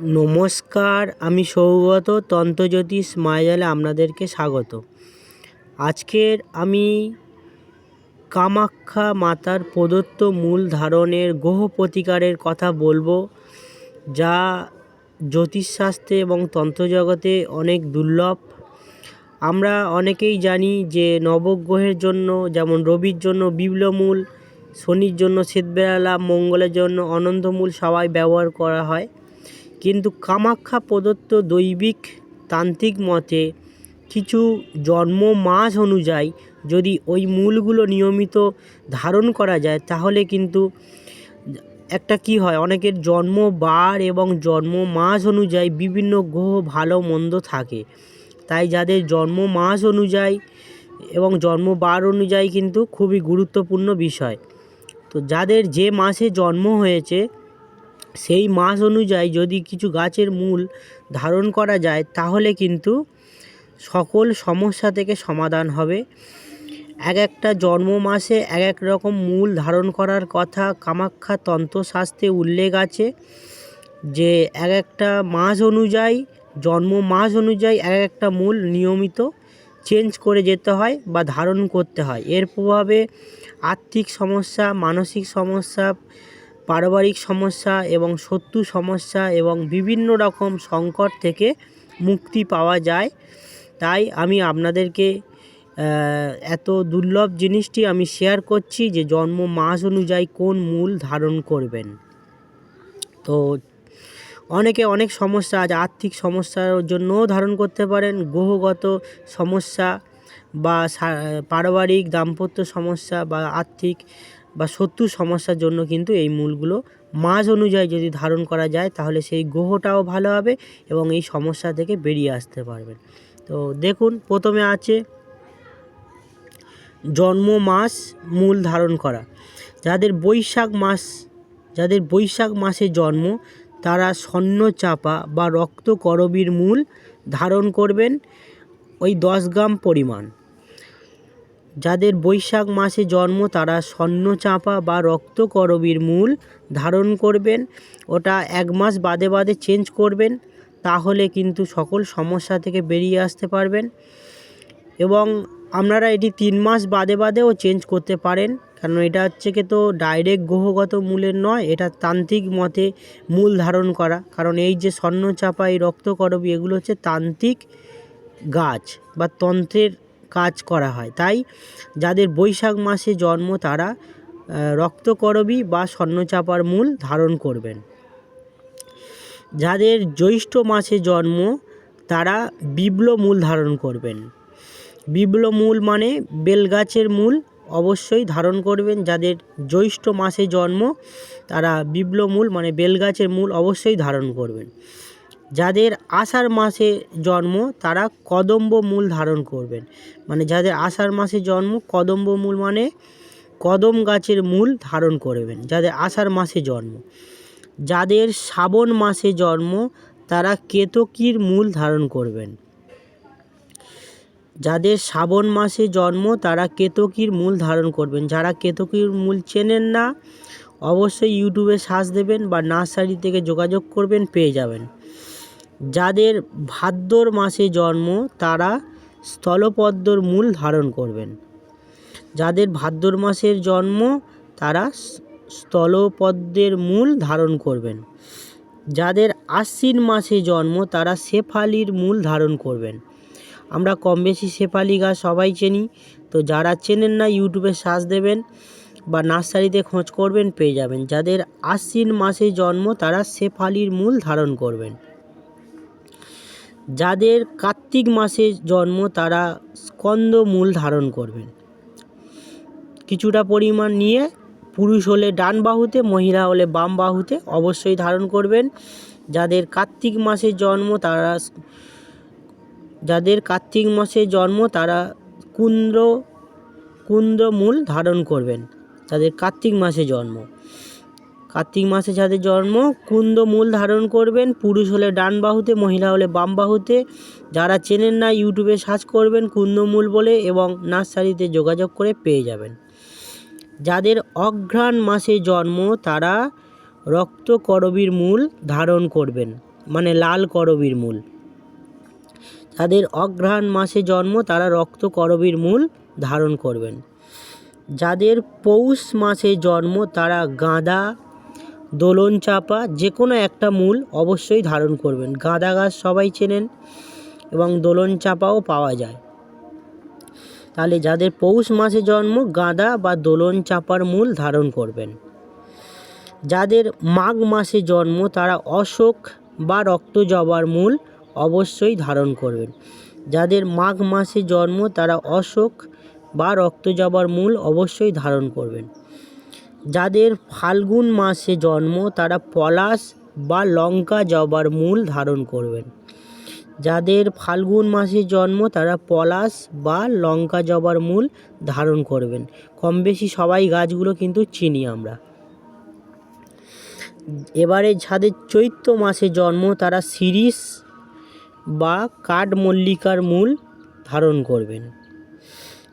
নমস্কার, আমি সৌগত তন্ত্রজ্যোতিষ মায়াজালে আপনাদেরকে স্বাগত। আজকের আমি কামাখ্যা মাতার প্রদত্ত মূল ধারণের গ্রহ প্রতিকারের কথা বলব, যা জ্যোতিষশাস্ত্রে এবং তন্ত্রজগতে অনেক দুর্লভ। আমরা অনেকেই জানি যে নবগ্রহের জন্য, যেমন রবির জন্য বিপ্লমূল শনির জন্য শ্বেতবেলা, মঙ্গলের জন্য অনন্তমূল সবাই ব্যবহার করা হয়। কিন্তু কামাখ্যা প্রদত্ত দৈবিক তান্ত্রিক মতে কিছু জন্ম মাস অনুযায়ী যদি ওই মূলগুলো নিয়মিত ধারণ করা যায়, তাহলে কিন্তু একটা কি হয়? অনেকের জন্ম বার এবং জন্ম মাস অনুযায়ী বিভিন্ন গ্রহ ভালো মন্দ থাকে। তাই যাদের জন্ম মাস অনুযায়ী এবং জন্ম বার অনুযায়ী কিন্তু খুবই গুরুত্বপূর্ণ বিষয়। তো যাদের যে মাসে জন্ম হয়েছে সেই মাস অনুযায়ী যদি কিছু গাছের মূল ধারণ করা যায়, তাহলে কিন্তু সকল সমস্যা থেকে সমাধান হবে। এক একটা জন্ম মাসে এক এক রকম মূল ধারণ করার কথা কামাখ্যা তন্ত্রশাস্ত্রে উল্লেখ আছে যে, এক একটা মাস অনুযায়ী, জন্ম মাস অনুযায়ী এক একটা মূল নিয়মিত চেঞ্জ করে যেতে হয় বা ধারণ করতে হয়। এর প্রভাবে আর্থিক সমস্যা, মানসিক সমস্যা পারিবারিক সমস্যা এবং শত্রু সমস্যা এবং বিভিন্ন রকম সংকট থেকে মুক্তি পাওয়া যায়। তাই আমি আপনাদেরকে এত দুর্লভ জিনিসটি আমি শেয়ার করছি যে জন্ম মাস অনুযায়ী কোন মূল ধারণ করবেন। তো অনেকে অনেক সমস্যা আছে আর্থিক সমস্যার জন্যও ধারণ করতে পারেন, গ্রহগত সমস্যা বা পারিবারিক দাম্পত্য সমস্যা বা আর্থিক বা শত্রু সমস্যার জন্য কিন্তু এই মূলগুলো মাস অনুযায়ী যদি ধারণ করা যায়, তাহলে সেই গ্রহটাও ভালো হবে এবং এই সমস্যা থেকে বেরিয়ে আসতে পারবেন। তো দেখুন, প্রথমে আছে জন্ম মাস মূল ধারণ করা। যাদের বৈশাখ মাস, যাদের বৈশাখ মাসে জন্ম, তারা স্বর্ণ চাপা বা রক্ত করবীর মূল ধারণ করবেন। ওই দশ গ্রাম পরিমাণ। যাদের বৈশাখ মাসে জন্ম তারা স্বর্ণ চাঁপা বা রক্তকরবীর মূল ধারণ করবেন। ওটা এক মাস বাদে বাদে চেঞ্জ করবেন। তাহলে কিন্তু সকল সমস্যা থেকে বেরিয়ে আসতে পারবেন। এবং আপনারা এটি তিন মাস বাদে বাদেও চেঞ্জ করতে পারেন। কারণ এটা হচ্ছে কি তো ডাইরেক্ট গ্রহগত মূলের নয়, এটা তান্ত্রিক মতে মূল ধারণ করা। কারণ এই যে স্বর্ণ চাপা এই রক্তকরবী, এগুলো হচ্ছে তান্ত্রিক গাছ বা তন্ত্রের কাজ করা হয়। তাই যাদের বৈশাখ মাসে জন্ম তারা রক্তকরবী বা স্বর্ণচাপার মূল ধারণ করবেন। যাদের জ্যৈষ্ঠ মাসে জন্ম তারা বিপ্ল মূল ধারণ করবেন। বিপ্ল মূল মানে বেলগাছের মূল অবশ্যই ধারণ করবেন। যাদের জ্যৈষ্ঠ মাসে জন্ম তারা বিপ্ল মূল মানে বেলগাছের মূল অবশ্যই ধারণ করবেন। যাদের আষাঢ় মাসে জন্ম, তারা কদম্ব মূল ধারণ করবেন। মানে যাদের আষাঢ় মাসে জন্ম, কদম্ব মূল মানে কদম গাছের মূল ধারণ করবেন, যাদের আষাঢ় মাসে জন্ম। যাদের শ্রাবণ মাসে জন্ম, তারা কেতকীর মূল ধারণ করবেন। যাদের শ্রাবণ মাসে জন্ম, তারা কেতকীর মূল ধারণ করবেন। যারা কেতকীর মূল চেনেন না, অবশ্যই ইউটিউবে সার্চ দেবেন বা নার্সারি থেকে যোগাযোগ করবেন, পেয়ে যাবেন। যাদের ভাদ্র মাসে জন্ম, তারা স্থলপদ্মর মূল ধারণ করবেন। যাদের ভাদ্র মাসের জন্ম, তারা স্থলপদ্মের মূল ধারণ করবেন। যাদের আশ্বিন মাসে জন্ম, তারা শেফালির মূল ধারণ করবেন। আমরা কম বেশি শেফালি গাছ সবাই চিনি, তো যারা চেনেন না, ইউটিউবে সার্চ দেবেন বা নার্সারিতে খোঁজ করবেন, পেয়ে যাবেন। যাদের আশ্বিন মাসে জন্ম, তারা শেফালির মূল ধারণ করবেন। যাদের কার্তিক মাসে জন্ম তারা স্কন্দ মূল ধারণ করবেন। কিছুটা পরিমাণ নিয়ে পুরুষ হলে ডান বাহুতে, মহিলা হলে বাম বাহুতে অবশ্যই ধারণ করবেন। যাদের কার্তিক মাসে জন্ম তারা যাদের কার্তিক মাসে জন্ম তারা কুন্দ্র কুন্দ্র মূল ধারণ করবেন, যাদের কার্তিক মাসে জন্ম। কার্তিক মাসে যাদের জন্ম, কুন্দ মূল ধারণ করবেন, পুরুষ হলে ডান বাহুতে, মহিলা হলে বাম বাহুতে। যারা চেনেন না ইউটিউবে সার্চ করবেন কুন্দমূল বলে এবং নার্সারিতে যোগাযোগ করে পেয়ে যাবেন। যাদের অঘ্রাণ মাসে জন্ম, তারা রক্ত করবীর মূল ধারণ করবেন মানে লাল করবীর মূল। যাদের অঘ্রাণ মাসে জন্ম, তারা রক্ত করবীর মূল ধারণ করবেন। যাদের পৌষ মাসে জন্ম, তারা গাঁদা দোলন চাপা যে কোনো একটা মূল অবশ্যই ধারণ করবেন। গাঁদা গাছ সবাই চেনেন এবং দোলন চাপাও পাওয়া যায়। তাহলে যাদের পৌষ মাসে জন্ম, গাঁদা বা দোলন চাপার মূল ধারণ করবেন। যাদের মাঘ মাসে জন্ম, তারা অশোক বা রক্ত জবার মূল অবশ্যই ধারণ করবেন। যাদের মাঘ মাসে জন্ম, তারা অশোক বা রক্ত জবার মূল অবশ্যই ধারণ করবেন। যাদের ফাল্গুন মাসে জন্ম, তারা পলাশ বা লঙ্কা জবার মূল ধারণ করবেন। যাদের ফাল্গুন মাসে জন্ম, তারা পলাশ বা লঙ্কা জবার মূল ধারণ করবেন। কম বেশি সবাই গাছগুলো কিন্তু চিনি আমরা। এবারে যাদের চৈত্র মাসে জন্ম, তারা শিরিষ বা কাঠমল্লিকার মূল ধারণ করবেন।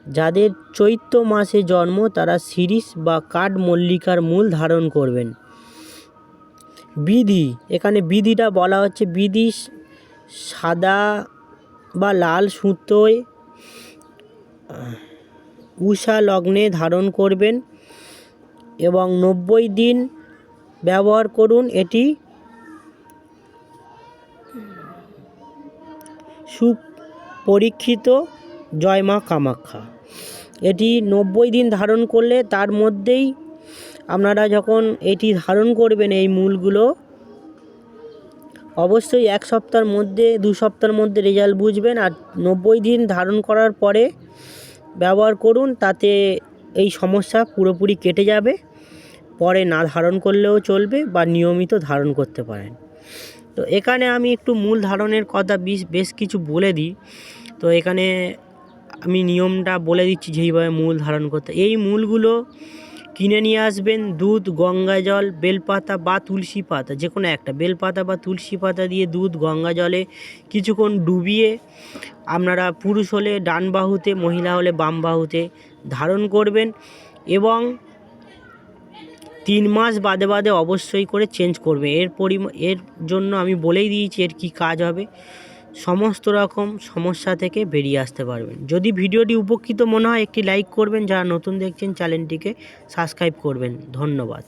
যাদের চৈত্র মাসে জন্ম তারা শিরিষ বা কাঠমল্লিকার মূল ধারণ করবেন। বিধি, এখানে বিধিটা বলা হচ্ছে বিধি সাদা বা লাল সুতোয় উষা লগ্নে ধারণ করবেন এবং নব্বই দিন ব্যবহার করুন। এটি সুপরীক্ষিত জয় মা কামাখ্যা। এটি নব্বই দিন ধারণ করলে তার মধ্যেই আপনারা যখন এটি ধারণ করবেন এই মূলগুলো, অবশ্যই এক সপ্তাহের মধ্যে, দু সপ্তাহের মধ্যে রেজাল্ট বুঝবেন। আর নব্বই দিন ধারণ করার পরে ব্যবহার করুন, তাতে এই সমস্যা পুরোপুরি কেটে যাবে। পরে না ধারণ করলেও চলবে বা নিয়মিত ধারণ করতে পারেন। তো এখানে আমি একটু মূল ধারণের কথা বেশ বেশ কিছু বলে দিই। তো এখানে আমি নিয়মটা বলে দিচ্ছি যেইভাবে মূল ধারণ করতে এই মূলগুলো কিনে নিয়ে আসবেন, দুধ, গঙ্গা জল, বেলপাতা বা তুলসী পাতা, যে কোনো একটা। বেলপাতা বা তুলসী পাতা দিয়ে দুধ, গঙ্গা জলে কিছুক্ষণ ডুবিয়ে আপনারা পুরুষ হলে ডান বাহুতে, মহিলা হলে বাম বাহুতে ধারণ করবেন এবং তিন মাস বাদে বাদে অবশ্যই করে চেঞ্জ করবে এর পরিমা এর জন্য আমি বলেই দিয়েছি এর কী কাজ হবে। সমস্ত রকম সমস্যা থেকে বেরিয়ে আসতে পারবেন। যদি ভিডিওটি উপকৃত মনে হয়, একটি লাইক করবেন। যারা নতুন দেখছেন, চ্যানেলটিকে সাবস্ক্রাইব করবেন। ধন্যবাদ।